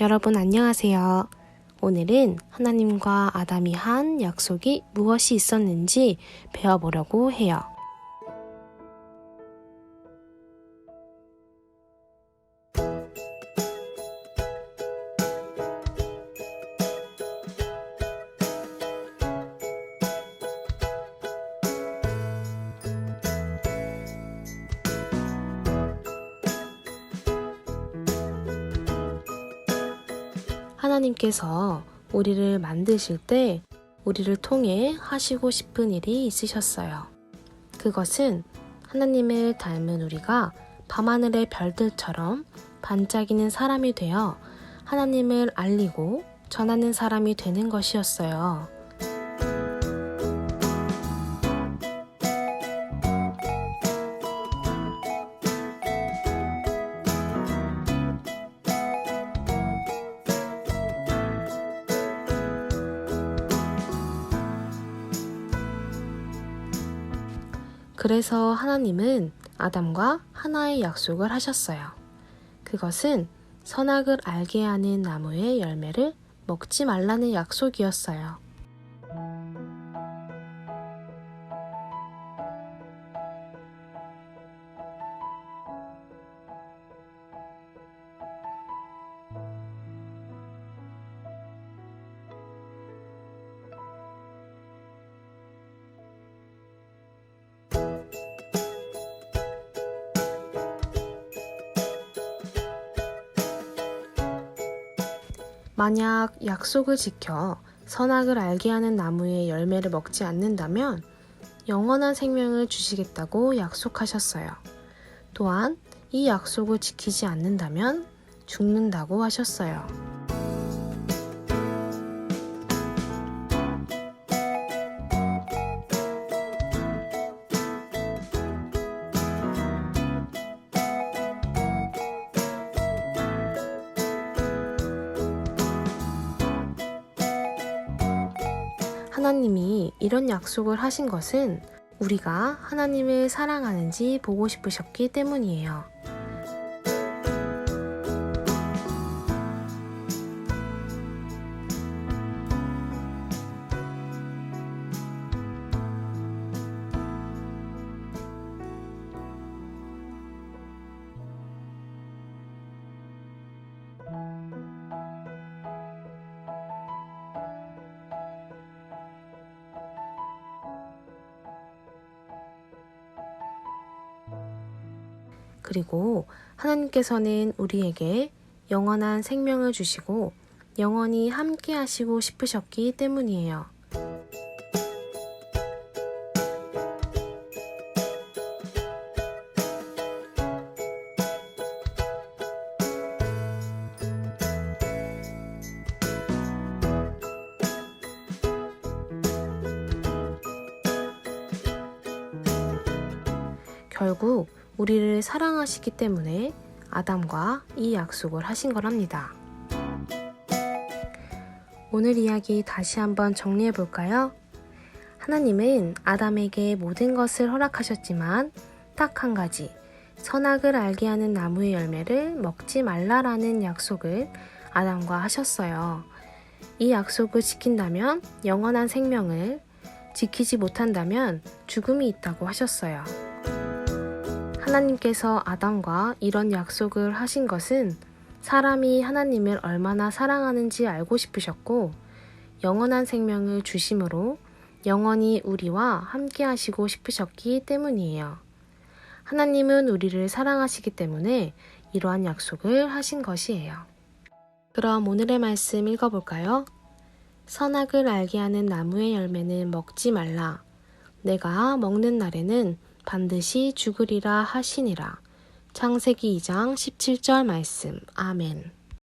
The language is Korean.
여러분 안녕하세요. 오늘은 하나님과 아담이 한 약속이 무엇이 있었는지 배워보려고 해요. 하나님께서 우리를 만드실 때 우리를 통해 하시고 싶은 일이 있으셨어요. 그것은 하나님을 닮은 우리가 밤하늘의 별들처럼 반짝이는 사람이 되어 하나님을 알리고 전하는 사람이 되는 것이었어요. 그래서 하나님은 아담과 하나의 약속을 하셨어요. 그것은 선악을 알게 하는 나무의 열매를 먹지 말라는 약속이었어요. 만약 약속을 지켜 선악을 알게 하는 나무의 열매를 먹지 않는다면 영원한 생명을 주시겠다고 약속하셨어요. 또한 이 약속을 지키지 않는다면 죽는다고 하셨어요. 하나님이 이런 약속을 하신 것은 우리가 하나님을 사랑하는지 보고 싶으셨기 때문이에요. 그리고 하나님께서는 우리에게 영원한 생명을 주시고 영원히 함께 하시고 싶으셨기 때문이에요. 결국 우리를 사랑하시기 때문에 아담과 이 약속을 하신 거랍니다. 오늘 이야기 다시 한번 정리해 볼까요? 하나님은 아담에게 모든 것을 허락하셨지만 딱 한 가지, 선악을 알게 하는 나무의 열매를 먹지 말라라는 약속을 아담과 하셨어요. 이 약속을 지킨다면 영원한 생명을, 지키지 못한다면 죽음이 있다고 하셨어요. 하나님께서 아담과 이런 약속을 하신 것은 사람이 하나님을 얼마나 사랑하는지 알고 싶으셨고 영원한 생명을 주심으로 영원히 우리와 함께 하시고 싶으셨기 때문이에요. 하나님은 우리를 사랑하시기 때문에 이러한 약속을 하신 것이에요. 그럼 오늘의 말씀 읽어볼까요? 선악을 알게 하는 나무의 열매는 먹지 말라. 내가 먹는 날에는 반드시 죽으리라 하시니라. 창세기 2장 17절 말씀. 아멘.